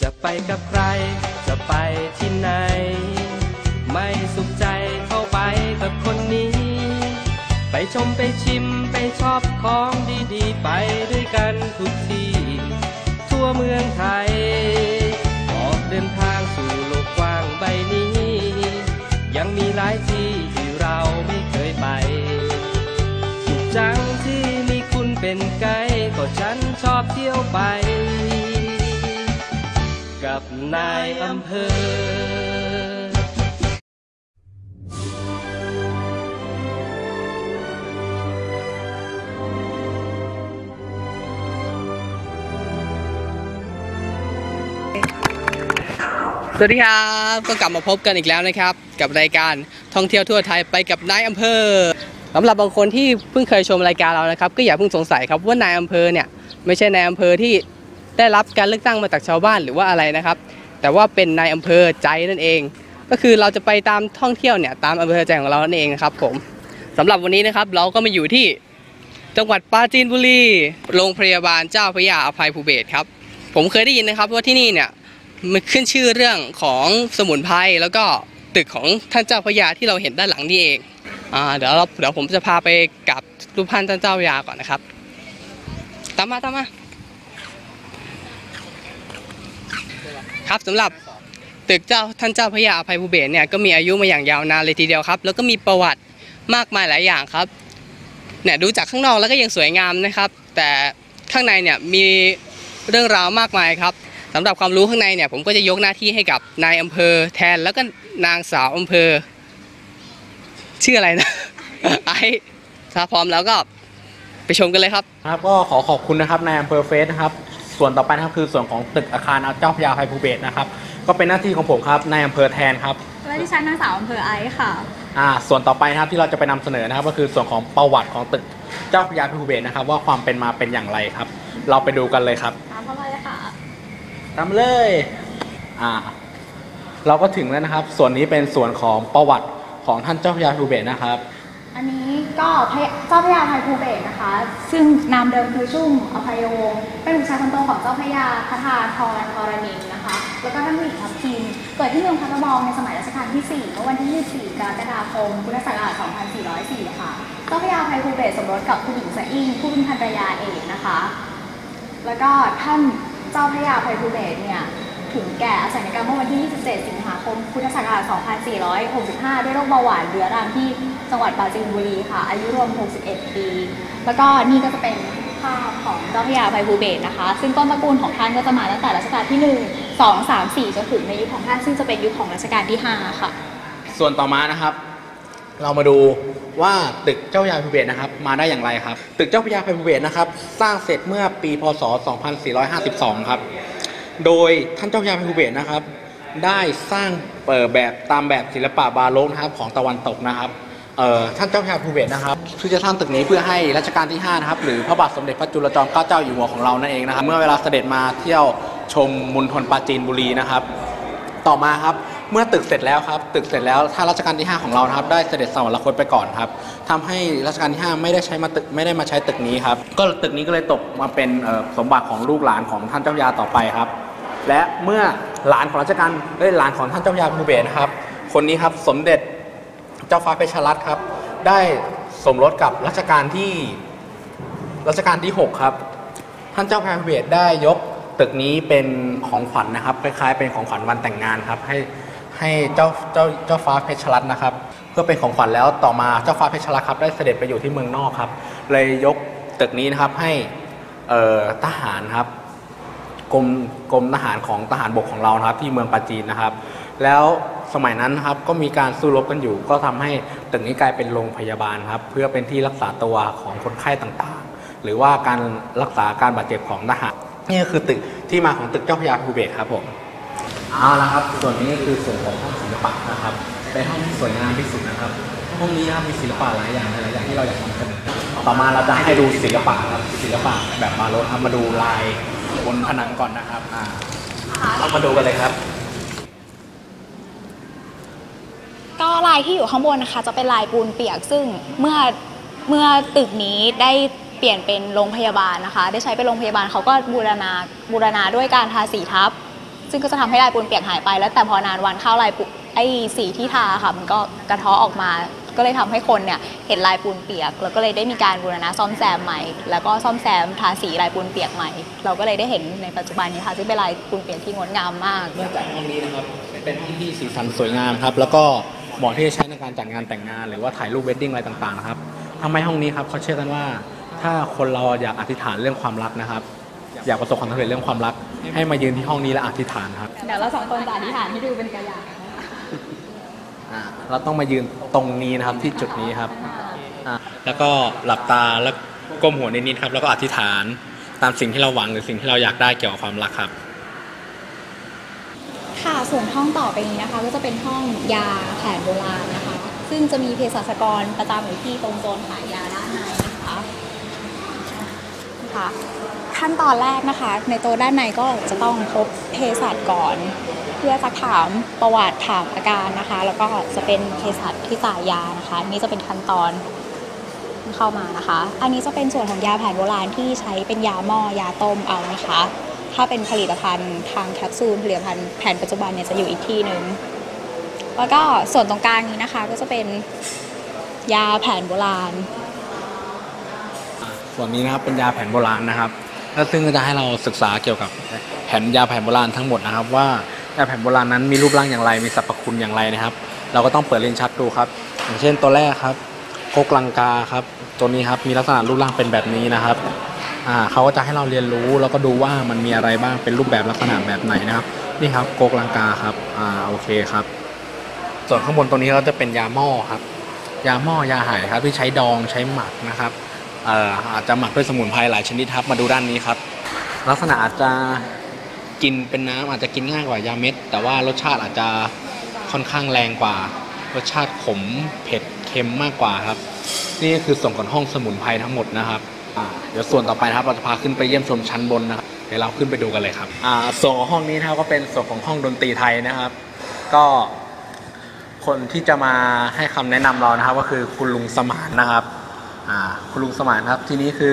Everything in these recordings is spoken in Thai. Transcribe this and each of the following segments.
จะไปกับใคร จะไปที่ไหน ไม่สุขใจเข้าไปกับคนนี้ ไปชมไปชิมไปชอบของดีๆ ไปด้วยกันทุกที่ ทั่วเมืองไทย ออกเดินทางสู่โลกกว้างใบนี้ ยังมีหลายที่ที่เราไม่เคยไป สุขจังที่มีคุณเป็นไกด์ก็ฉันชอบเที่ยวไป กับนายอำเภอสวัสดีครับก็กลับมาพบกันอีกแล้วนะครับ กับรายการท่องเที่ยวทั่วไทยไปกับนายอำเภอสำหรับบางคนที่เพิ่งเคยชมรายการเรานะครับ ก็อย่าเพิ่งสงสัยครับว่านายอำเภอเนี่ยไม่ใช่นายอำเภอที่ ได้รับการเลือกตั้งมาจากชาวบ้านหรือว่าอะไรนะครับ แต่ว่าเป็นนายอำเภอใจนั่นเอง ก็คือเราจะไปตามท่องเที่ยวเนี่ยตามอำเภอใจของเรานั่นเองนะครับผมสำหรับวันนี้นะครับเราก็มาอยู่ที่จังหวัดปราจีนบุรี โรงพยาบาลเจ้าพระยาอภัยภูเบศครับ ผมเคยได้ยินนะครับว่าที่นี่เนี่ยมันขึ้นชื่อเรื่องของสมุนไพรแล้วก็ตึกของท่านเจ้าพระยาที่เราเห็นด้านหลังนี่เองอ่าเดี๋ยวเราเดี๋ยวผมจะพาไปกับรูปพันธ์ท่านเจ้าพระยาก่อนนะครับ ตามมาตามมา ครับสำหรับตึกเจ้าท่านเจ้าพระยาอภัยภูเบศเนี่ยก็มีอายุมาอย่างยาวนานเลยทีเดียวครับ แล้วก็มีประวัติมากมายหลายอย่างครับเนี่ยดูจากข้างนอกแล้วก็ยังสวยงามนะครับ แต่ข้างในเนี่ยมีเรื่องราวมากมายครับสำหรับความรู้ข้างในเนี่ยผมก็จะยกหน้าที่ให้กับนายอำเภอแทนแล้วก็นางสาวอำเภอ ชื่ออะไรนะไอ้ถ้าพร้อมแล้วก็ไปชมกันเลยครับ ครับก็ขอขอบคุณนะครับนายอำเภอเฟสนะครับ ส่วนต่อไปนะครับคือส่วนของตึกอาคารเจ้าพระยาภัยภูเบศรนะครับ ก็เป็นหน้าที่ของผมครับนายอำเภอแทนครับและดิฉันนางสาวอำเภอไอซ์ค่ะอ่าส่วนต่อไปนะครับที่เราจะไปนำเสนอนะครับ ก็คือส่วนของประวัติของตึกเจ้าพระยาภัยภูเบศรนะครับ ว่าความเป็นมาเป็นอย่างไรครับ เราไปดูกันเลยครับตามเข้ามาเลยค่ะตามเลยอ่าเราก็ถึงแล้วนะครับ ส่วนนี้เป็นส่วนของประวัติของท่านเจ้าพระยาภัยภูเบศรนะครับ อันนี้ก็พระเจ้าพระยาภัยภูเบศนะคะ ซึ่งนามเดิมคือชุ่มอภัยวงศ์เป็นบุตรชายคนโตของเจ้าพระยาคทาทรทรณินนะคะ แล้วก็ท่านผู้หญิงทัพทิมเกิดที่เมืองพัทบองในสมัยรัชกาลที่ 4 เมื่อวันที่ 24 กรกฎาคม พุทธศักราช 2404 ค่ะ เจ้าพระยาภัยภูเบศสมรสกับคุณหญิงสะอิ่งผู้เป็นภรรยาเอกนะคะ แล้วก็ท่านเจ้าพระยาภัยภูเบศเนี่ยถึงแก่อสัญกรรมเมื่อวันที่ 27 สิงหาคม พุทธศักราช 2465 ด้วยโรคเบาหวานเรื้อรังที่ จังหวัดปราจีนบุรีค่ะ อายุรวม 61 ปี แล้วก็นี่ก็จะเป็นภาพของเจ้าพระยาอภัยภูเบศนะคะ ซึ่งต้นตระกูลของท่านก็จะมาตั้งแต่รัชกาลที่ 1 2 3 4จนถึงในยุคของท่านซึ่งจะเป็นยุคของรัชกาลที่ 5 ค่ะ ส่วนต่อมานะครับ เรามาดูว่าตึกเจ้าพระยาภัยภูเบศนะครับ มาได้อย่างไรครับ ตึกเจ้าพระยาภัยภูเบศนะครับ สร้างเสร็จเมื่อปีพศ 2452 ครับ โดยท่านเจ้าพระยาภัยภูเบศนะครับ ได้สร้างเอ่อแบบตามแบบศิลปะบาโลกนะครับของตะวันตกนะครับ เอ่อท่านเจ้าพระยภูเบศรนะครับที่จะสร้างตึกนี้เพื่อให้รัชกาลที่5นะครับหรือพระบาทสมเด็จพระจุลจอมเกล้าเจ้าอยู่หัวของเรานั่นเองนะครับ เมื่อเวลาเสด็จมาเที่ยวชมมณฑลปราจีนบุรีนะครับ ต่อมาครับเมื่อตึกเสร็จแล้วครับตึกเสร็จแล้วถ้ารัชกาลที่ 5 ของเรานะครับได้เสด็จสวรรคตไปก่อนครับทำให้รัชกาลที่ 5 ไม่ได้ใช้มาตึกไม่ได้มาใช้ตึกนี้ครับก็ตึกนี้ก็เลยตกมาเป็นสมบัติของลูกหลานของท่านเจ้ายาต่อไปครับ และเมื่อหลานของรัชกาลเอ้ยหลานของท่านเจ้ายาภูเบศรนะครับคนนี้ครับสมเด็จ เจ้าฟ้าเพชรรัตน์ครับ ได้สมรสกับรัชกาลที่รัชกาลที่ 6 ครับ ท่านเจ้าพระยาเบศรได้ยกตึกนี้เป็นของขวัญนะครับคล้ายๆเป็นของขวัญวันแต่งงานครับ ให้ให้เจ้าเจ้าเจ้าฟ้าเพชรรัตน์นะครับ เพื่อเป็นของขวัญแล้วต่อมาเจ้าฟ้าเพชรรัตน์ครับได้เสด็จไปอยู่ที่เมืองนอกครับ เลยยกตึกนี้นะครับให้ทหารครับกรมกรมทหารของทหารบกของเรานะครับ ที่เมืองปาจีนนะครับ แล้วสมัยนั้นครับก็มีการสู้รบกันอยู่ ก็ทำให้ตึกนี้กลายเป็นโรงพยาบาลครับ เพื่อเป็นที่รักษาตัวของคนไข้ต่างๆ หรือว่าการรักษาการบาดเจ็บของทหารนี่ก็คือตึกที่มาของตึกเจ้าพยาภูเบศครับผมเอาละครับ ส่วนนี้คือส่วนของห้องศิลปะนะครับเป็นห้องที่สวยงามที่สุดนะครับห้องนี้ครับมีศิลปะหลายอย่างหลายอย่างที่เราอยากนำเสนอต่อมาเราจะให้ดูศิลปะครับศิลปะแบบบาโลครับมาดูลายบนผนังก่อนนะครับอ่าเรามาดูกันเลยครับ ก็ลายที่อยู่ข้างบนนะคะ จะเป็นลายปูนเปียก ซึ่งเมื่อเมื่อตึกนี้ได้เปลี่ยนเป็นโรงพยาบาลนะคะ ได้ใช้เป็นโรงพยาบาลเขาก็บูรณาบูรณาด้วยการทาสีทับ ซึ่งก็จะทำให้ลายปูนเปียกหายไป แล้วแต่พอนานวันเข้าลายปูไอ้สีที่ทาค่ะ มันก็กระเทาะออกมา ก็เลยทำให้คนเนี่ยเห็นลายปูนเปียก แล้วก็เลยได้มีการบูรณะซ่อมแซมใหม่ แล้วก็ซ่อมแซมทาสีลายปูนเปียกใหม่ เราก็เลยได้เห็นในปัจจุบันนี้ค่ะซึ่งเป็นลายปูนเปียกที่งดงามมากเนื่องจากห้องนี้นะครับเป็นห้องที่สีสันสวยงามครับ แล้วก็ เหมาะที่จะใช้ในการจัดงานแต่งงาน หรือว่าถ่ายรูปเวดดิ้งอะไรต่างๆนะครับทำไมห้องนี้ครับเขาเชื่อกันว่า ถ้าคนเราอยากอธิษฐานเรื่องความรักนะครับ อยากประสบความสำเร็จเรื่องความรัก ให้มายืนที่ห้องนี้และอธิษฐานครับเดี๋ยวเราสองคนจะอธิษฐานให้ดูเป็นกายาอ่าเราต้องมายืนตรงนี้นะครับที่จุดนี้ครับอ่าแล้วก็หลับตาแล้วก้มหัวนิดๆครับแล้วก็อธิษฐานตามสิ่งที่เราหวังหรือสิ่งที่เราอยากได้เกี่ยวกับความรักครับ ค่ะส่วนห้องต่อไปนี้นะคะ ก็จะเป็นห้องยาแผนโบราณนะคะ ซึ่งจะมีเภสัชกรประจำอยู่ที่ตรงโซนขายยาด้านในนะคะค่ะขั้นตอนแรกนะคะ ในโต๊ะด้านในก็จะต้องพบเภสัชก่อน เพื่อสักถามประวัติถามอาการนะคะ แล้วก็จะเป็นเภสัชที่จ่ายยานะคะนี่จะเป็นขั้นตอนเข้ามานะคะ อันนี้จะเป็นส่วนของยาแผนโบราณที่ใช้เป็นยาหม้อยาต้มเอานะคะ ถ้าเป็นผลิตภัณฑ์ทางแคปซูลผลิตภัณฑ์แผนปัจจุบันเนี่ยจะอยู่อีกที่หนึ่งแล้วก็ส่วนตรงกลางนี้นะคะก็จะเป็นยาแผนโบราณ ส่วนนี้นะครับเป็นยาแผนโบราณนะครับแล้วซึ่งก็จะให้เราศึกษาเกี่ยวกับแผนยาแผนโบราณทั้งหมดนะครับ ว่ายาแผนโบราณนั้นมีรูปร่างอย่างไร มีสรรพคุณอย่างไรนะครับ เราก็ต้องเปิดเลิ้นชักดูครับ อย่างเช่นตัวแรกครับโกกลังกาครับ ตัวนี้ครับมีลักษณะรูปร่างเป็นแบบนี้นะครับ อ่าเขาก็จะให้เราเรียนรู้แล้วก็ดูว่ามันมีอะไรบ้างเป็นรูปแบบลักษณะแบบไหนนะครับนี่ครับโกกลังกาครับอ่าโอเคครับ ส่วนข้างบนตัวนี้ก็จะเป็นยาหม้อครับ ยาหม้อยาหายครับที่ใช้ดองใช้หมักนะครับเอ่ออาจจะหมักด้วยสมุนไพรหลายชนิดครับมาดูด้านนี้ครับ ลักษณะอาจจะกินเป็นน้ำอาจจะกินง่ายกว่ายาเม็ด แต่ว่ารสชาติอาจจะค่อนข้างแรงกว่า รสชาติขมเผ็ดเค็มมากกว่าครับ นี่ก็คือส่วนของห้องสมุนไพรทั้งหมดนะครับ เดี๋ยวส่วนต่อไปนะครับเราจะพาขึ้นไปเยี่ยมชมชั้นบนนะครับเดี๋ยวเราขึ้นไปดูกันเลยครับอ่าส่วนของห้องนี้นะครับก็เป็นส่วนของห้องดนตรีไทยนะครับ ก็คนที่จะมาให้คำแนะนำเรานะครับ ก็คือคุณลุงสมานนะครับอ่าคุณลุงสมานครับทีนี้คือ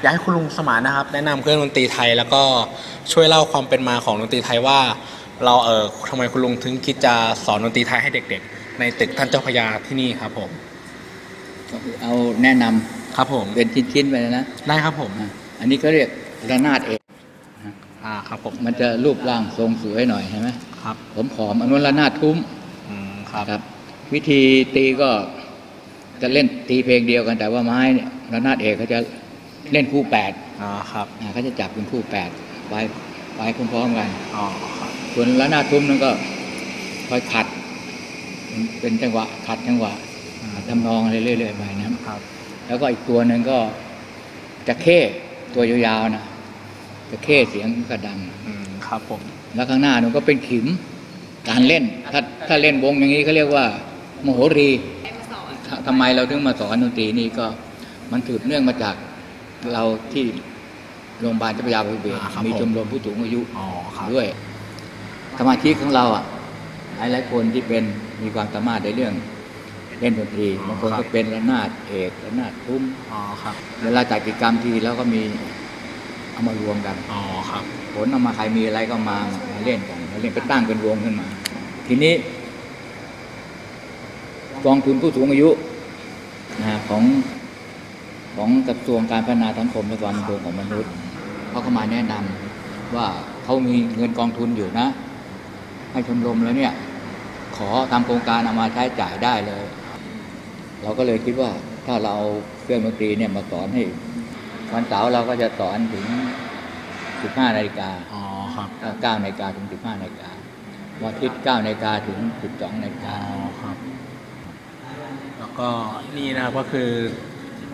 อยากให้คุณลุงสมานนะครับ แนะนำเครื่องดนตรีไทยแล้วก็ช่วยเล่าความเป็นมาของดนตรีไทยว่า เราเออทำไมคุณลุงถึงคิดจะสอนดนตรีไทยให้เด็ก ๆ ในตึกท่านเจ้าพระยาที่นี่ครับผมเอาแนะนำ ครับผมเป็นชิ้นๆไปนะได้ครับผมอะอันนี้ก็เรียกระนาดเอกอ่าครับผมมันจะรูปร่างทรงสวยหน่อยใช่ไหมครับผมผอมอันนู้นระนาดทุ้มอืมครับครับ วิธีตีก็จะเล่นตีเพลงเดียวกันแต่ว่าไม้เนี่ยระนาดเอกเขาจะเล่นคู่แปดอ่าครับอะเขาจะจับเป็นคู่แปดไว้ไว้พร้อมๆกันอ๋อครับส่วนระนาดทุ้มนั้นก็คอยขัด เป็นจังหวะขัดจังหวะทำนองอะไรเรื่อยๆไปนะครับครับ แล้วก็อีกตัวหนึ่งก็จะเข้ตัวยาวๆนะจะเข้เสียงก็ดังอืมครับผมแล้วข้างหน้าหนูก็เป็นขิมการเล่น ถ้าถ้าเล่นวงอย่างนี้เขาเรียกว่าโมโหรีททำไมเราถึงมาสอนดนตรีนี่ก็มันสืบเนื่องมาจากเราที่โรงพยาบาลเจ้าพระยาภัยเบศรอ่าครับมีผมชมรมผู้สูงอายุอ๋อครับด้วยสมาชิกของเราอะหลายหลายๆคนที่เป็นมีความสามารถในเรื่อง เล่นดนตรีบางคนก็เป็นระนาดเอกระนาดทุ้มอ๋อครับเวลาจัดกิจกรรมทีแล้วก็มีเอามารวมกันอ๋อครับ ผลเอามาใครมีอะไรก็มามาเล่นกันมาเล่นไปตั้งเป็นวงขึ้นมา ทีนี้กองทุนผู้สูงอายุนะฮะของของกระทรวงการพัฒนาสังคมและความมั่นคงของมนุษย์เขาก็มาแนะนำว่าเขามีเงินกองทุนอยู่นะ ให้ชมรมแล้วเนี่ย ขอทำโครงการเอามาใช้จ่ายได้เลย เราก็เลยคิดว่าถ้าเราเอาเครื่องดนตรีเนี่ยมาสอนให้ วันเสาร์เราก็จะสอนถึง 15นาฬิกาอ๋อครับ9นาฬิกาถึง 15นาฬิกาวันอาทิตย์9นาฬิกาถึง 12นาฬิกาอ๋อครับ แล้วก็นี่นะครับก็คือ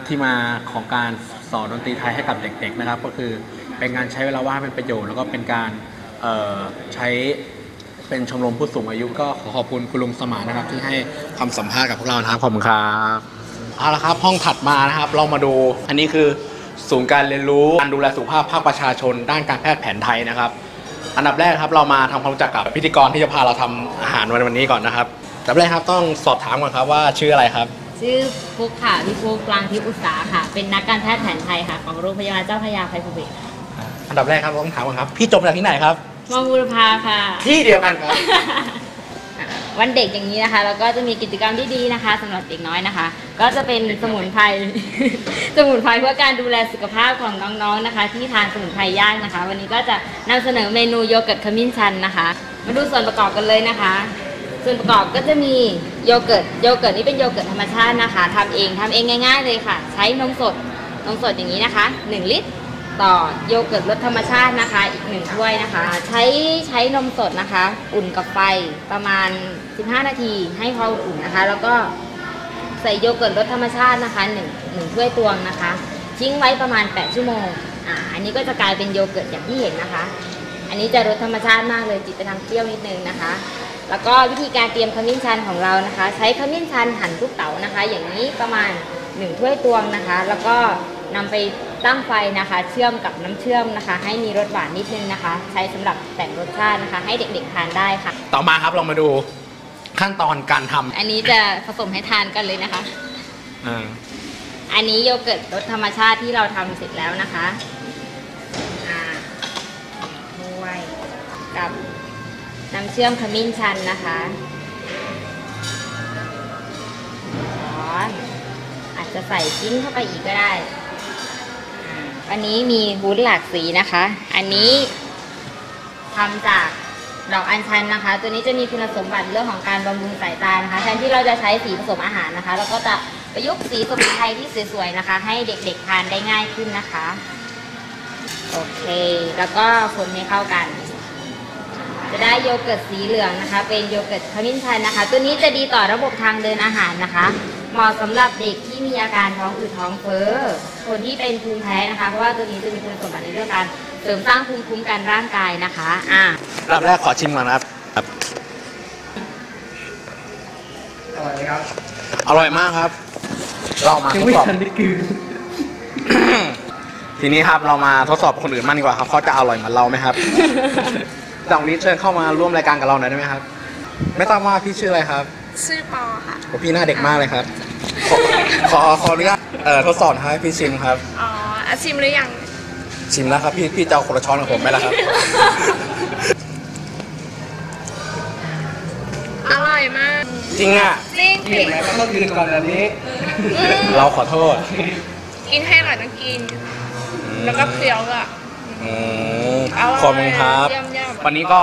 ที่มาของการสอนดนตรีไทยให้กับเด็ก ๆ นะครับ ก็คือเป็นการใช้เวลาว่างเป็นประโยชน์แล้วก็เป็นการเอ่อใช้ เป็นชมรมผู้สูงอายุก็ขอขอบคุณคุณลุงสมานนะครับ ที่ให้คำสัมภาษณ์กับพวกเรานะครับขอบคุณครับเอาละครับ ห้องถัดมานะครับ เรามาดูอันนี้คือศูนย์การเรียนรู้การดูแลสุขภาพภาคประชาชน ด้านการแพทย์แผนไทยนะครับ อันดับแรกครับเรามาทำความรู้จักกับพิธีกรที่จะพาเราทำอาหารวันวันนี้ก่อนนะครับอันดับแรกครับต้องสอบถามก่อนครับว่าชื่ออะไรครับ ชื่อฟุกค่ะพี่ฟุกกลางทิพย์อุตสาค่ะ เป็นนักการแพทย์แผนไทยค่ะ ของโรงพยาบาลเจ้าพระยาภัยภูเบศรค่ะอันดับแรกครับต้องถามก่อนครับ พี่จบจากที่ไหนครับ มอบุรพาค่ะ ที่เดียวกันครับ วันเด็กอย่างนี้นะคะ แล้วก็จะมีกิจกรรมที่ดีนะคะสำหรับเด็กน้อยนะคะ ก็จะเป็นสมุนไพร สมุนไพรเพื่อการดูแลสุขภาพของน้องๆนะคะ ที่ทานสมุนไพรย่างนะคะ วันนี้ก็จะนำเสนอเมนูโยเกิร์ตขมิ้นชันนะคะ มาดูส่วนประกอบกันเลยนะคะ ส่วนประกอบก็จะมีโยเกิร์ต โยเกิร์ตนี่เป็นโยเกิร์ตธรรมชาตินะคะทำเองทำเองง่าย ๆ เลยค่ะ ใช้นมสด นมสดอย่างนี้นะคะ 1 ลิตร ต่อโยเกิร์ตรสธรรมชาตินะคะ อีกหนึ่งถ้วยนะคะ ใช้ใช้นมสดนะคะ อุ่นกับไฟประมาณ 15 นาทีให้พออุ่นนะคะ แล้วก็ใส่โยเกิร์ตรสธรรมชาตินะคะหนึ่งหนึ่งถ้วยตวงนะคะ ทิ้งไว้ประมาณ 8 ชั่วโมงอ่าอันนี้ก็จะกลายเป็นโยเกิร์ตอย่างที่เห็นนะคะ อันนี้จะรสธรรมชาติมากเลยจิตไปทางเปรี้ยวนิดนึงนะคะ แล้วก็วิธีการเตรียมขมิ้นชันของเรานะคะ ใช้ขมิ้นชันหั่นลูกเต๋านะคะ อย่างนี้ประมาณ 1 ถ้วยตวงนะคะ แล้วก็ นำไปตั้งไฟนะคะ เชื่อมกับน้ำเชื่อมนะคะ ให้มีรสหวานนิดนึงนะคะ ใช้สำหรับแต่งรสชาตินะคะ ให้เด็กๆทานได้ค่ะ ต่อมาครับเรามาดูขั้นตอนการทำอันนี้จะผสมให้ทานกันเลยนะคะอ่าอันนี้โยเกิร์ตรสธรรมชาติที่เราทำเสร็จแล้วนะคะอ่าถ้วยกับน้ำเชื่อมขมิ้นชันนะคะช้อนอาจจะใส่ชิ้นเข้าไปอีกก็ได้ อันนี้มีวุ้นหลากสีนะคะ อันนี้ทำจากดอกอัญชันนะคะ ตัวนี้จะมีคุณสมบัติเรื่องของการบำรุงสายตานะคะแทนที่เราจะใช้สีผสมอาหารนะคะ เราก็จะประยุกต์สีสมุนไพรที่สวยๆนะคะ ให้เด็กๆทานได้ง่ายขึ้นนะคะ โอเค แล้วก็คนให้เข้ากัน จะได้โยเกิร์ตสีเหลืองนะคะ เป็นโยเกิร์ตขมิ้นชันนะคะ ตัวนี้จะดีต่อระบบทางเดินอาหารนะคะ เหมาะสำหรับเด็กที่มีอาการท้องอืดท้องเฟ้อ คนที่เป็นภูมิแพ้นะคะ เพราะว่าตัวนี้จะมีคุณสมบัติในเรื่องการเสริมสร้างภูมิคุ้มกันร่างกายนะคะอ่า ลำแรกขอชิมก่อนนะครับ อร่อยไหมครับอร่อยมากครับ เรามายังทดไม่สอบ ทันได้กลืนทีนี้ครับเรามาทดสอบคนอื่นมั่นดีกว่าครับเขาจะอร่อยเหมือนเราไหมครับดอกนี้เชิญเข้ามาร่วมรายการกับเราหน่อยได้ไหมครับ ไม่ทราบว่าพี่ชื่ออะไรครับ ชื่อปอค่ะ โอ้พี่หน้าเด็กมากเลยครับ ขอขอขออนุญาตเอ่อทดสอบนะครับให้พี่ชิมครับ อ๋ออาชิมหรือยังชิมแล้วครับพี่พี่จะเอาคนละช้อนกับผมไหมล่ะครับ อร่อยมากจริงอะ จริงกินแล้วก็ต้องกลืนก่อนแบบนี้ เราขอโทษกินให้อร่อยต้องกิน แล้วก็เคี้ยวอะ อืมอร่อยขอบคุณครับ เยี่ยมเยี่ยมวันนี้ก็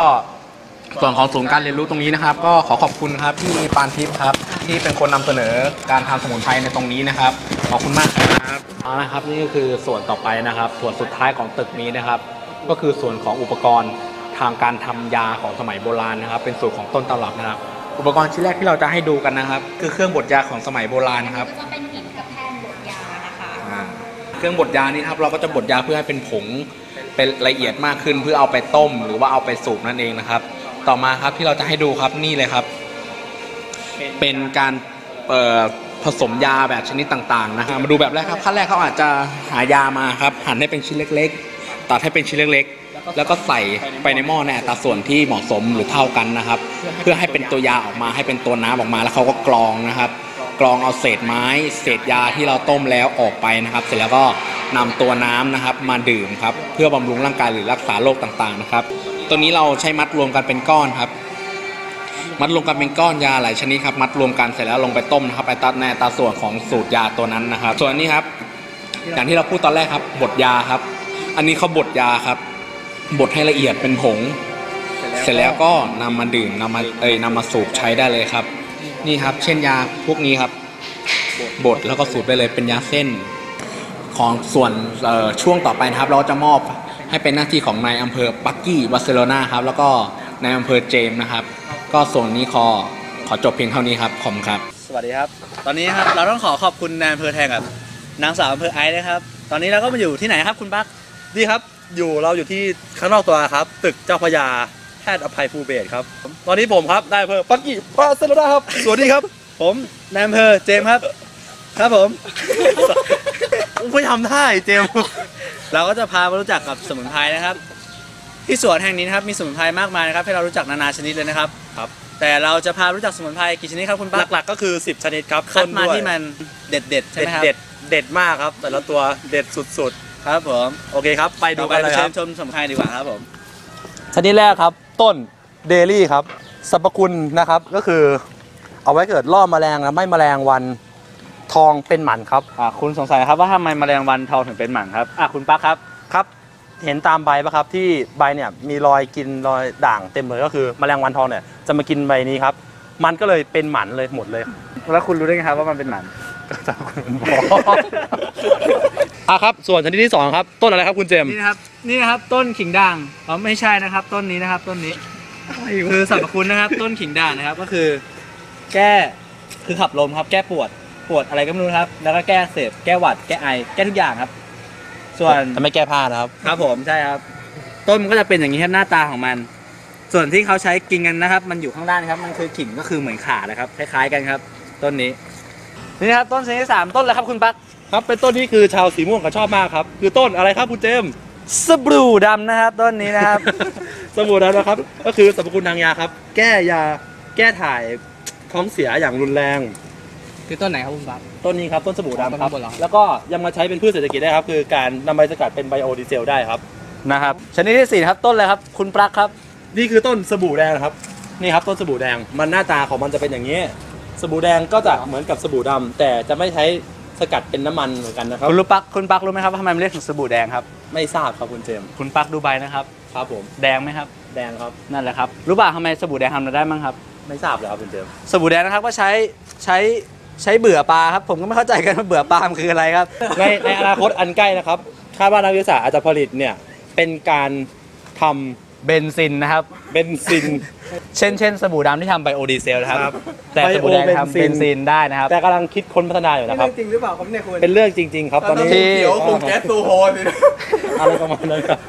ส่วนของศูนย์การเรียนรู้ตรงนี้นะครับ ก็ขอขอบคุณครับพี่ปานทิพย์ครับ ที่เป็นคนนำเสนอการทำสมุนไพรในตรงนี้นะครับ ขอบคุณมากครับเอาละครับนี่ก็คือส่วนต่อไปนะครับ ส่วนสุดท้ายของตึกนี้นะครับ ก็คือส่วนของอุปกรณ์ทางการทำยาของสมัยโบราณนะครับ เป็นสูตรของต้นตำรับนะครับ อุปกรณ์ชิ้นแรกที่เราจะให้ดูกันนะครับ คือเครื่องบดยาของสมัยโบราณครับจะเป็นหินกับแท่นบดยานะคะอ่าเครื่องบดยานี่ครับเราก็จะบดยาเพื่อให้เป็นผงเป็นละเอียดมากขึ้นเพื่อเอาไปต้ม หรือว่าเอาไปสูบนั่นเองนะครับ ต่อมาครับที่เราจะให้ดูครับนี่เลยครับ เป็นการผสมยาแบบชนิดต่างๆนะครับมาดูแบบแรกครับขั้นแรกเขาอาจจะหายามาครับหั่นให้เป็นชิ้นเล็ก ๆ ตัดให้เป็นชิ้นเล็กๆ แล้วก็ใส่ไปในหม้อในอัตราส่วนที่เหมาะสมหรือเท่ากันนะครับ เพื่อให้เป็นตัวยาออกมาให้เป็นตัวน้ำออกมาแล้วเขาก็กรองนะครับกรองเอาเศษไม้ เศษยาที่เราต้มแล้วออกไปนะครับ เสร็จแล้วก็นำตัวน้ำนะครับมาดื่มครับเพื่อบำรุงร่างกายหรือรักษาโรคต่างๆนะครับ ตัวนี้เราใช้มัดรวมกันเป็นก้อนครับ มัดรวมกันเป็นก้อนยาหลายชนิดครับมัดรวมกันเสร็จแล้วลงไปต้มนะครับไปตัดในอัตาส่วนของสูตรยาตัวนั้นนะครับ ส่วนนี้ครับ อย่างที่เราพูดตอนแรกครับบดยาครับ อันนี้เขาบดยาครับบดให้ละเอียดเป็นผง เสร็จแล้วก็นำมาดื่มนำมาเอ้ยนำมาสูบใช้ได้เลยครับ นี่ครับ เช่นยาพวกนี้ครับบดแล้วก็สูบได้เลยเป็นยาเส้น ของส่วนช่วงต่อไปนะครับ เราจะมอบ ให้เป็นหน้าที่ของนายอำเภอปักกี้บาร์เซโลนาครับแล้วก็นายอำเภอเจมส์นะครับ ก็ส่วนนี้ขอขอจบเพียงเท่านี้ครับขอบคุณครับ สวัสดีครับ ตอนนี้ครับเราต้องขอขอบคุณนายอำเภอแทนกับนางสาวอำเภอไอซ์นะครับ ตอนนี้เราก็มาอยู่ที่ไหนครับคุณปักนี่ครับ อยู่เราอยู่ที่ข้างนอกตัวครับตึกเจ้าพระยาแพทย์อภัยภูเบศรครับ ตอนนี้ผมครับนายอำเภอปักกี้บาร์เซโลนาครับ สวัสดีครับ ผมนายอำเภอเจมส์ครับ ครับผม ไม่ทำท่าไอ้เจมส์ เราก็จะพามารู้จักกับสมุนไพรนะครับ ที่สวนแห่งนี้นะครับมีสมุนไพรมากมายนะครับให้เรารู้จักนานาชนิดเลยนะครับ ครับ แต่เราจะพารู้จักสมุนไพรกี่ชนิดครับคุณปักหลักๆ ก็คือ 10 ชนิดครับคัดมาต้นด้วยที่มันเด็ดเด็ดๆใช่เด็ไหดมครับเด็ดเด็ดมากครับ แต่ละตัวเด็ดสุดครับผมๆโอเคครับ ไปดูดูกันไปเลยคเชิรับญชมสมุนไพรดีกว่าครับผมชนิดแรกครับ ต้นเดลี่ครับสรรพคุณนะครับก็คือเอาไว้เกิดล่อแมลงและไม่แมลงวัน ทองเป็นหมันครับ อ่าคุณสงสัยครับว่าทำไมแมลงวันทองถึงเป็นหมันครับอะคุณปั๊กครับ ครับ เห็นตามใบปะครับที่ใบเนี่ยมีรอยกินรอยด่างเต็มเลยก็คือแมลงวันทองเนี่ยจะมากินใบนี้ครับ มันก็เลยเป็นหมันเลยหมดเลย แล้วคุณรู้ได้ไงครับว่ามันเป็นหมันอะครับ ส่วนชนิดที่สองครับ ต้นอะไรครับคุณเจมส์นี่นะครับนี่นะครับต้นขิงด่างอ๋อไม่ใช่นะครับ ต้นนี้นะครับ ต้นนี้คือสรรพคุณนะครับ ต้นขิงด่างนะครับก็คือ แก้คือขับลมครับ แก้ปวด ปวดอะไรก็ไม่รู้ครับ แล้วก็แก้อักเสพแก้หวัดแก้ไอ แก้ทุกอย่างครับ ส่วนจะไม่แก้ผ้านะครับ ครับผมใช่ครับ ต้นมันก็จะเป็นอย่างนี้ครับหน้าตาของมัน ส่วนที่เขาใช้กินกันนะครับ มันอยู่ข้างด้านครับ มันคือขิงก็คือเหมือนข่านะครับคล้ายๆกันครับ ต้นนี้นี่นะครับต้นชนิดที่สามต้นอะไรครับคุณปั๊กครับเป็นต้นที่คือชาวสีม่วงเขาชอบมากครับ คือต้นอะไรครับคุณเจมส์สบรูดำนะครับ ต้นนี้นะครับสมุนแล้วนะครับ ก็คือสรรพคุณทางยาครับ แก้ยาแก้ถ่ายท้องเสียอย่างรุนแรง คือต้นไหนครับคุณปั๊บต้นนี้ครับต้นสบู่ดำครับ ต้นสบู่เหรอ แล้วก็ยังมาใช้เป็นพืชเศรษฐกิจได้ครับคือการนำไปสกัดเป็นไบโอดีเซลได้ครับ นะครับชนิดที่สี่ครับต้นอะไรครับ คุณปลั๊กครับ นี่คือต้นสบู่แดงนะครับนี่ครับต้นสบู่แดงมันหน้าตาของมันจะเป็นอย่างนี้ สบู่แดงก็จะเหมือนกับสบู่ดำแต่จะไม่ใช้สกัดเป็นน้ำมันเหมือนกันนะครับ คุณรู้ปักคุณปักรู้ไหมครับว่าทำไมมันเรียกถึงสบู่แดงครับ ไม่ทราบครับคุณเจมส์คุณปักดูใบนะครับ ครับผมแดงไหมครับ แดงครับ นั่นแหละครับ รู้ป่ะทำไมสบู่แดงทำได้มั้งครับ ไม่ทราบเลยครับคุณเจมส์สบู่แดงนะครับก็ใช้ใช้ ใช้เบื่อปลาครับ ผมก็ไม่เข้าใจกันว่าเบื่อปลามันคืออะไรครับ ในในอนาคตอันใกล้นะครับคาดว่านักวิทยาศาสตร์อาจจะผลิตเนี่ยเป็นการทำเบนซินนะครับ เบนซิน เช่นเช่นสบู่ดำที่ทำไบโอดีเซลนะครับครับแต่สบู่แดงทำไบโอเบนซินเบนซินได้นะครับ แต่กำลังคิดค้นพัฒนาอยู่นะครับ จริงหรือเปล่าครับเนี่ยคุณเป็นเรื่องจริง ๆ ครับตอนนี้ที่ เดี๋ยวคงแก๊สโซฮอลสินะอะไรประมาณนั้นครับ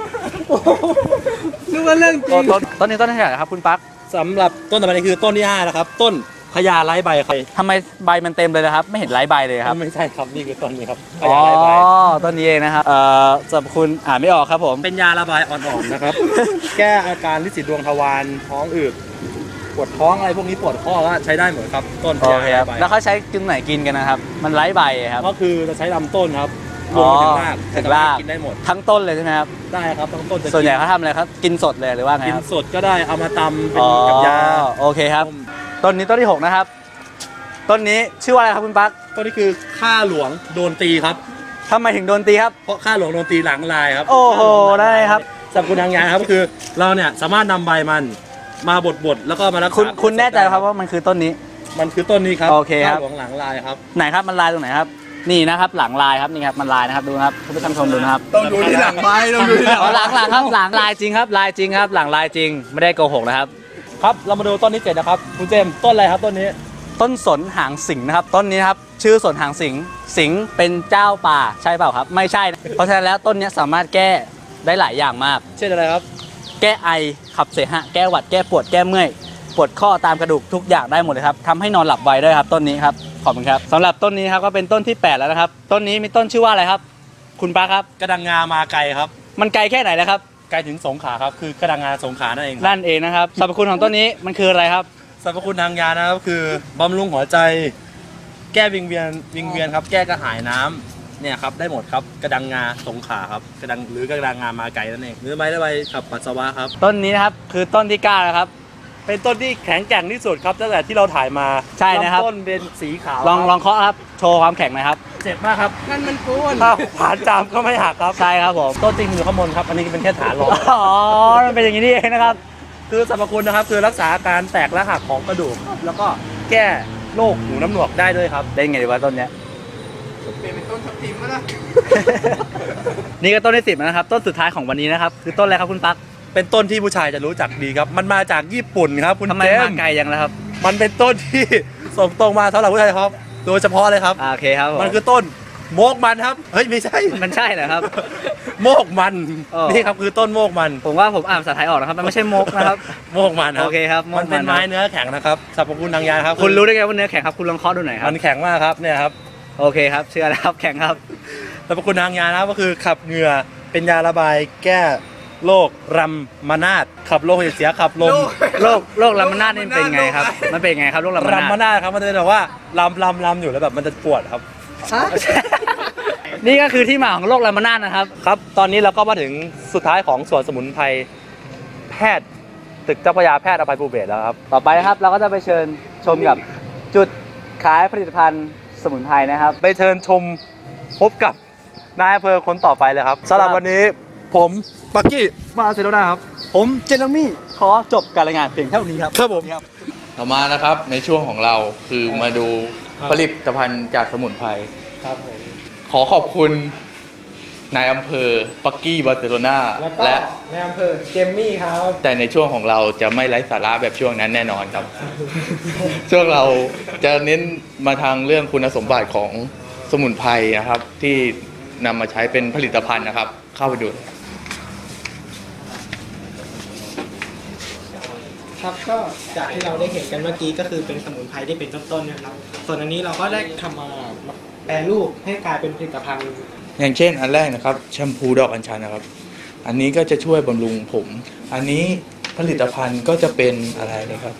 นึกว่าเรื่องจริต้งนต้นต้นนี้ต้นที่เท่าไหร่ครับคุณปักสำหรับต้นต่อไปนี้คือต้นที่ห้านะครับ ต้น พญาไร้ใบครับทำไมใบมันเต็มเลยนะครับ ไม่เห็นไร้ใบเลยครับ ไม่ใช่ครับนี่คือต้นนี้ครับพอ๋อญาไร้ใบต้นนี้เองนะครับ เอ่อสรรพคุณอ่านไม่ออกครับผม เป็นยาระบายอ่อนๆนะครับ แก้อาการลินสีดวงทวารท้องอืดปวดท้องอะไรพวกนี้ปวดข้อก็ใช้ได้หมดครับต้นพโอญาเคไร้ครับ ใบแล้วเขาใช้กินไหนกินกันนะครับ มันไร้ใบครับ ก็คือจะใช้ลำต้นครับรวมไปถึงรากถึงราก กินได้หมดทั้งต้นเลยใช่ไหมครับ ได้ครับทั้งต้นจะส่วนใหญ่เขาทำอะไรครับ กินสดเลยหรือว่าไงกินครับสดก็ได้เอามาตำเป็นอ๋อกับยาโอเคครับ ต้ นนี้ต้นที่หกนะครับ ต้นนี้ชื่อว่าอะไรครับคุณปักต้นนี้คือข้าหลวงโดนตีครับ ทำไมถึงโดนตีครับ เพราะข้าหลวงโดนตีหลังลายครับโอ้โหได้ครับ สรรพคุณทางยาครับก็คือเราเนี่ยสามารถนำใบมันมาบดบดๆแล้วก็มารักษาคุณคุณแน่ใจครับว่ามันคือต้นนี้ มันคือต้นนี้ครับโอเคครับ ข้าหลวงหลังลายครับไหนครับมันลายตรงไหนครับ นี่นะครับ หลังลายครับนี่ครับมันลายนะครับดูนะครับคุณผู้ชมชมดูนะครับ ต้องดูที่หลังไม้ต้องดูที่หลังอ๋อหลังหลังครับหลังลายจริงครับ ลายจริงครับ หลังลายจริงไม่ได้โกหกนะครับ ครับเรามาดูต้นที่เจ็ดนะครับคุณเจมส์ต้นอะไรครับต้นนี้ ต้นสนหางสิงนะครับ ต้นนี้นะครับชื่อสนหางสิงสิงเป็นเจ้าป่าใช่เปล่าครับ ไม่ใช่นะเพราะฉะนั้นแล้วต้นนี้สามารถแก้ได้หลายอย่างมาก เช่นอะไรครับ แก้ไอขับเสมหะแก้หวัดแก้ปวดแก้เมื่อยปวดข้อตามกระดูกทุกอย่างได้หมดเลยครับทำให้นอนหลับไวด้วยครับ ต้นนี้ครับขอบคุณครับสำหรับต้นนี้ครับก็เป็นต้นที่ 8 แล้วนะครับ ต้นนี้มีต้นชื่อว่าอะไรครับ คุณป้าครับ กระดังงามาไกลครับ มันไกลแค่ไหนแล้วครับ ไกลถึงสงขลาครับคือกระดังงาสงขลานั่นเองครับนั่นเองนะครับสรรพคุณของต้นนี้มันคืออะไรครับสรรพคุณทางยานะครับคือบำรุงหัวใจ แก้วิงเวียนวิงเวียนครับ แก้กระหายน้ำเนี่ยครับได้หมดครับกระดังงาสงขลาครับกระดังหรือกระดังงามาไกลนั่นเองหรือไม่ได้ไปขับปัสสาวะครับ ต้นนี้นะครับคือต้นที่เก้าแล้วครับ เป็นต้นที่แข็งแกร่งที่สุดครับตั้งแต่ที่เราถ่ายมาใช่นะครับ ลำต้นเป็นสีขาวลองครับลองเคาะครับ โชว์ความแข็งหนะครับ เจ็บมากครับนั่นมันปูนถ้าผ่านจามก็ไม่หักครับใช่ครับผม ต้นจริงอยู่ข้างบนครับ อันนี้เป็นแค่ฐานรองอ๋อ มันเป็นอย่างนี้นี่เองนะครับ คือสรรพคุณนะครับ คือรักษาการแตกและหักของกระดูกครับแล้วก็แก้โรคหูน้ำหนวกได้ด้วยครับ ได้ไงดีว่าต้นเนี้ย เปลี่ยนเป็นต้นทับทิมแล้วนะนี่ก็ต้นที่สิบนะครับ ต้นสุดท้ายของวันนี้นะครับ คือต้นอะไรครับคุณปั๊ก เป็นต้นที่ผู้ชายจะรู้จักดีครับ มันมาจากญี่ปุ่นครับ คุณทำไมเจมามส์ไกลยังแล้วครับมันเป็นต้นที่ ส่งตรงมาสำหรับผู้ชายครับ โดยเฉพาะเลยครับ อ่าโอเคครับผมมันคือต้นโมกมันครับ เฮ้ยไม่ใช่ มันใช่เหรอครับ โมกมัน อ๋อ นี่ครับคือต้นโมกมัน ผมว่าผมอ่านภาษาไทยออกนะครับ มันไม่ใช่มกนะครับ โมกมันครับโอเคครับโมกมันมันเป็นไม้เนื้อแข็งนะครับสรรพคุณทางยาครับคุณรู้ได้ไงว่าเนื้อแข็งครับ คุณลองเคาะดูหน่อยครับ มันแข็งมากครับเนี่ยครับ โอเคครับ เชื่อแล้วครับ แข็งครับ สรรพคุณทางยานะครับก็คือขับเหงื่อเป็นยาระบายแก้ โรครำมานาดขับโรคเสียขับลมโรคโรคลามานาดนี่เป็นไงครับ มันเป็นไงครับโรคลามานารำมาดนาดครับมันจะเป็นแบบว่าลำลำลำอยู่แล้วแบบมันจะปวดครับ นี่ก็คือที่มาของโรคลามานาดนะครับ ครับ ตอนนี้เราก็มาถึงสุดท้ายของสวนสมุนไพรแพพทย์ ตึกเจ้าพระยาแพทย์อภัยภูเบศรแล้วครับ ต่อไปนะครับเราก็จะไปเชิญชมกับจุดขายผลิตภัณฑ์สมุนไพรนะครับ ไปเชิญชมพบกับนายอำเภอคนต่อไปเลยครับสำหรับวันนี้ ผมปักกี้มาเซโรนาครับ ผมเจนมี่ขอจบการรายงานเพียงเท่านี้ครับครับผมต่อมานะครับในช่วงของเราคือมาดูผลิตภัณฑ์จากสมุนไพรครับผมขอขอบคุณนายอำเภอปักกี้บาร์เซโลนาแล้วก็และในอำเภอเจมมี่ครับ แต่ในช่วงของเราจะไม่ไร้สาระแบบช่วงนั้นแน่นอนครับ ช่วงเราจะเน้นมาทางเรื่องคุณสมบัติของสมุนไพรนะครับ ที่นำมาใช้เป็นผลิตภัณฑ์นะครับ เข้าไปดู ครับก็จากที่เราได้เห็นกันเมื่อกี้ก็คือเป็นสมุนไพรที่เป็นต้นๆนะครับ ส่วนอันนี้เราก็ได้ทำมาแปรรูปให้กลายเป็นผลิตภัณฑ์ อย่างเช่นอันแรกนะครับแชมพูดอกอัญชันนะครับ อันนี้ก็จะช่วยบำรุงผม อันนี้ผลิตภัณฑ์ก็จะเป็นอะไรนะครับ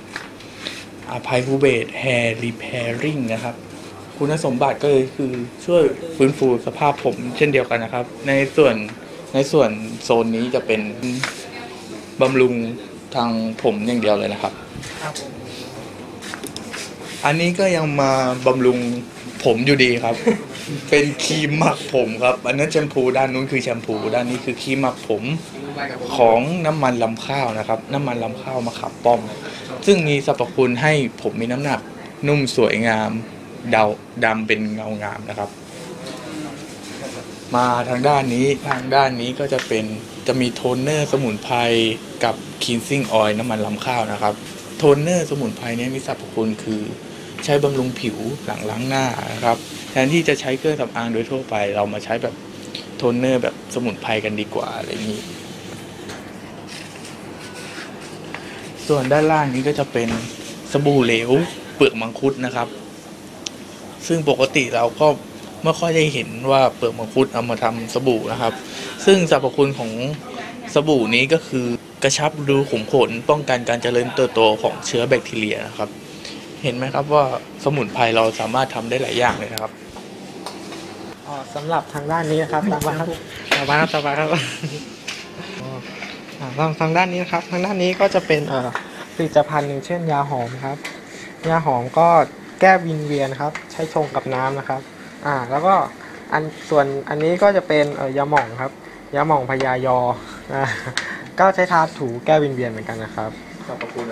อภัยภูเบศแฮร์รีเพร์ริงนะครับ คุณสมบัติก็คือช่วยฟื้นฟูสภาพผมเช่นเดียวกันนะครับ ในส่วนในส่วนโซนนี้จะเป็นบำรุง ทางผมอย่างเดียวเลยนะครับอันนี้ก็ยังมาบำรุงผมอยู่ดีครับ เป็นครีมหมักผมครับ อันนั้นแชมพูด้านนู้นคือแชมพูด้านนี้คือครีมหมักผมของน้ำมันลำข้าวนะครับ น้ำมันลำข้าวมะขามป้อม ซึ่งมีสรรพคุณให้ผมมีน้ำหนัก นุ่มสวยงามเดาดำเป็นเงางามนะครับ มาทางด้านนี้ทางด้านนี้ก็จะเป็น จะมีโทนเนอร์สมุนไพรกับคินซิ่งออยล์น้ำมันลำข้าวนะครับ โทนเนอร์สมุนไพรนี้มีสรรพคุณคือ ใช้บำรุงผิวหลังล้างหน้านะครับ แทนที่จะใช้เครื่องสำอางโดยทั่วไป เรามาใช้แบบโทนเนอร์แบบสมุนไพรกันดีกว่าอะไรนี้ ส่วนด้านล่างนี้ก็จะเป็นสบู่เหลวเปลือกมังคุดนะครับ ซึ่งปกติเราก็ ไม่ค่อยได้เห็นว่าเปลือกมังคุดเอามาทำสบู่นะครับ ซึ่งสรรพคุณของสบู่นี้ก็คือกระชับรูขุมขนป้องกันการเจริญเติบโตของเชื้อแบคทีเรียนะครับ เห็นไหมครับว่าสมุนไพรเราสามารถทำได้หลายอย่างเลยนะครับอ๋อสำหรับทางด้านนี้นะครับตามมาครับตามมาครับตามมาครับอ๋ออ่าทางทางด้านนี้นะครับ ทางด้านนี้ก็จะเป็นเอ่อผลิตภัณฑ์หนึ่งเช่นยาหอมครับ ยาหอมก็แก้วิงเวียนครับ ใช้ชงกับน้ำนะครับ อ่า แล้วก็อันส่วนอันนี้ก็จะเป็นเอ่อยาหม่องครับ ยาหม่องพยายออ่าก็ใช้ทาถูแก้วิงเวียนเหมือนกันนะครับสรรพคุณ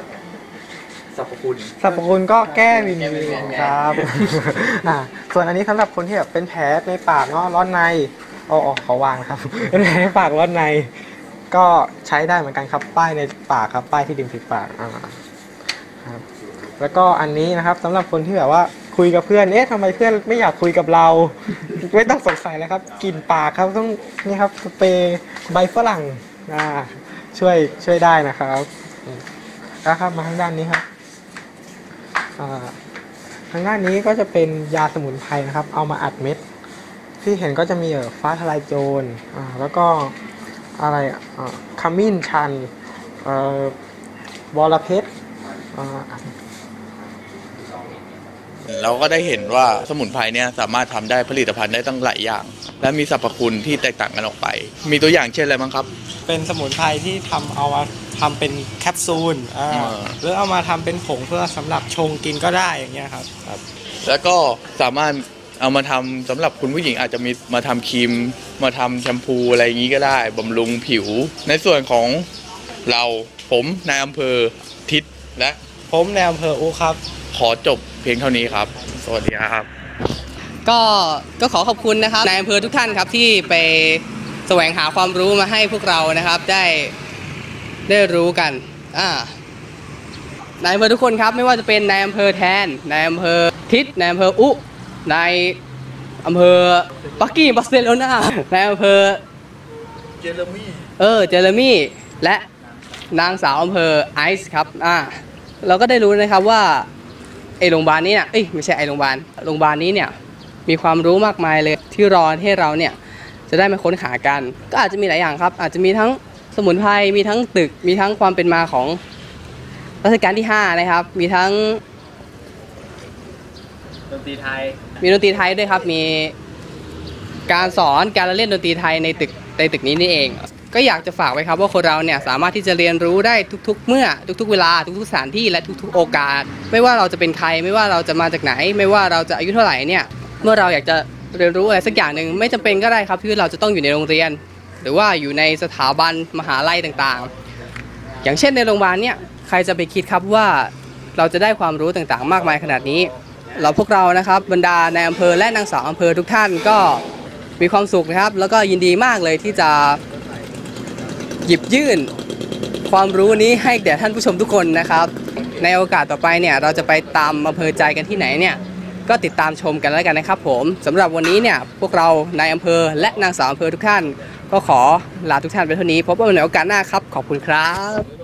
สรรพคุณสรรพคุณก็แก้วิงเวียนครับอ่าส่วนอันนี้สำหรับคนที่แบบเป็นแผลในปากเนาะร้อนในอ๋ออ๋อขอวางครับเป็นแผลในปากร้อนใน ก็ใช้ได้เหมือนกันครับป้ายในปากครับป้ายที่ริมฝีปากอ่าครับแล้วก็อันนี้นะครับสำหรับคนที่แบบว่า คุยกับเพื่อนเอ๊ะทำไมเพื่อนไม่อยากคุยกับเรา ไม่ต้องสงสัยเลยครับกลิ่นปากครับต้องนี่ครับสเปรย์ใบฝรั่งอ่าช่วยช่วยได้นะครับอืมแล้วครับมาทางด้านนี้ครับอ่าทางด้านนี้ก็จะเป็นยาสมุนไพรนะครับ เอามาอัดเม็ด ที่เห็นก็จะมีเอ่อฟ้าทลายโจรอ่าแล้วก็อะไรอ่ขมิ้นชันเอ่อวอลเพชรอ่า เราก็ได้เห็นว่าสมุนไพรเนี่ยสามารถทำได้ผลิตภัณฑ์ได้ตั้งหลายอย่าง และมีสรรพคุณที่แตกต่างกันออกไป มีตัวอย่างเช่นอะไรบ้างครับ เป็นสมุนไพรที่ทำเอามาทำเป็นแคปซูลอ่าอ่าหรือเอามาทำเป็นผงเพื่อสำหรับชงกินก็ได้อย่างเงี้ยครับแล้วก็สามารถเอามาทำสำหรับคุณผู้หญิงอาจจะมีมาทำครีม มาทำแชมพูอะไรอย่างนี้ก็ได้บำรุงผิว ในส่วนของเราผมนายอำเภอทิศและ ผมในอำเภออูครับ ขอจบเพียงเท่านี้ครับ สวัสดีครับ ก็ก็ขอขอบคุณนะครับนายอำเภอทุกท่านครับที่ไปแสวงหาความรู้มาให้พวกเรานะครับได้ได้รู้กันอ่านายอำเภอทุกคนครับไม่ว่าจะเป็นนายอำเภอแทนนายอำเภอทิศนายอำเภออุนายอำเภอปักกี้บาร์เซโลนานายอำเภอเจเรมี่เออเจเรมี่และนางสาวอำเภอไอซ์ครับอ่าเราก็ได้รู้นะครับว่า โรงพยาบาลนี้เนี่ยเอ้ยไม่ใช่ไอโรงพยาบาลโรงพยาบาลนี้เนี่ยมีความรู้มากมายเลยที่รอให้เราเนี่ยจะได้มาค้นหากัน ก็อาจจะมีหลายอย่างครับ อาจจะมีทั้งสมุนไพรมีทั้งตึก มีทั้งความเป็นมาของรัชกาลที่ 5 นะครับ มีทั้งดนตรีไทย มีดนตรีไทยด้วยครับ มีการสอนการละเล่นดนตรีไทยในตึกในตึกนี้นี่เอง ก็อยากจะฝากไว้ครับว่าคนเราเนี่ยสามารถที่จะเรียนรู้ได้ทุก ๆ เมื่อทุก ๆ เวลาทุกๆสถานที่และทุก ๆ โอกาส ไม่ว่าเราจะเป็นใครไม่ว่าเราจะมาจากไหน ไม่ว่าเราจะอายุเท่าไหร่เนี่ยเมื่อเราอยากจะเรียนรู้อะไรสักอย่างหนึ่งไม่จำเป็นก็ได้ครับที่เราจะต้องอยู่ในโรงเรียน หรือว่าอยู่ในสถาบันมหาลัยต่างๆ อย่างเช่นในโรงพยาบาลเนี่ยใครจะไปคิดครับว่าเราจะได้ความรู้ต่างๆ มากมายขนาดนี้ เราพวกเรานะครับบรรดาในอำเภอและนางสาวอำเภอทุกท่านก็มีความสุขนะครับ แล้วก็ยินดีมากเลยที่จะ หยิบยื่น ความรู้นี้ให้แด่ท่านผู้ชมทุกคนนะครับ ในโอกาสต่อไปเนี่ยเราจะไปตามอำเภอใจกันที่ไหนเนี่ยก็ติดตามชมกันแล้วกันนะครับผมสำหรับวันนี้เนี่ยพวกเราในอำเภอและนางสาวอำเภอทุกท่าน ก็ขอลาทุกท่านไปเท่านี้พบกันในโอกาสหน้าครับ ขอบคุณครับ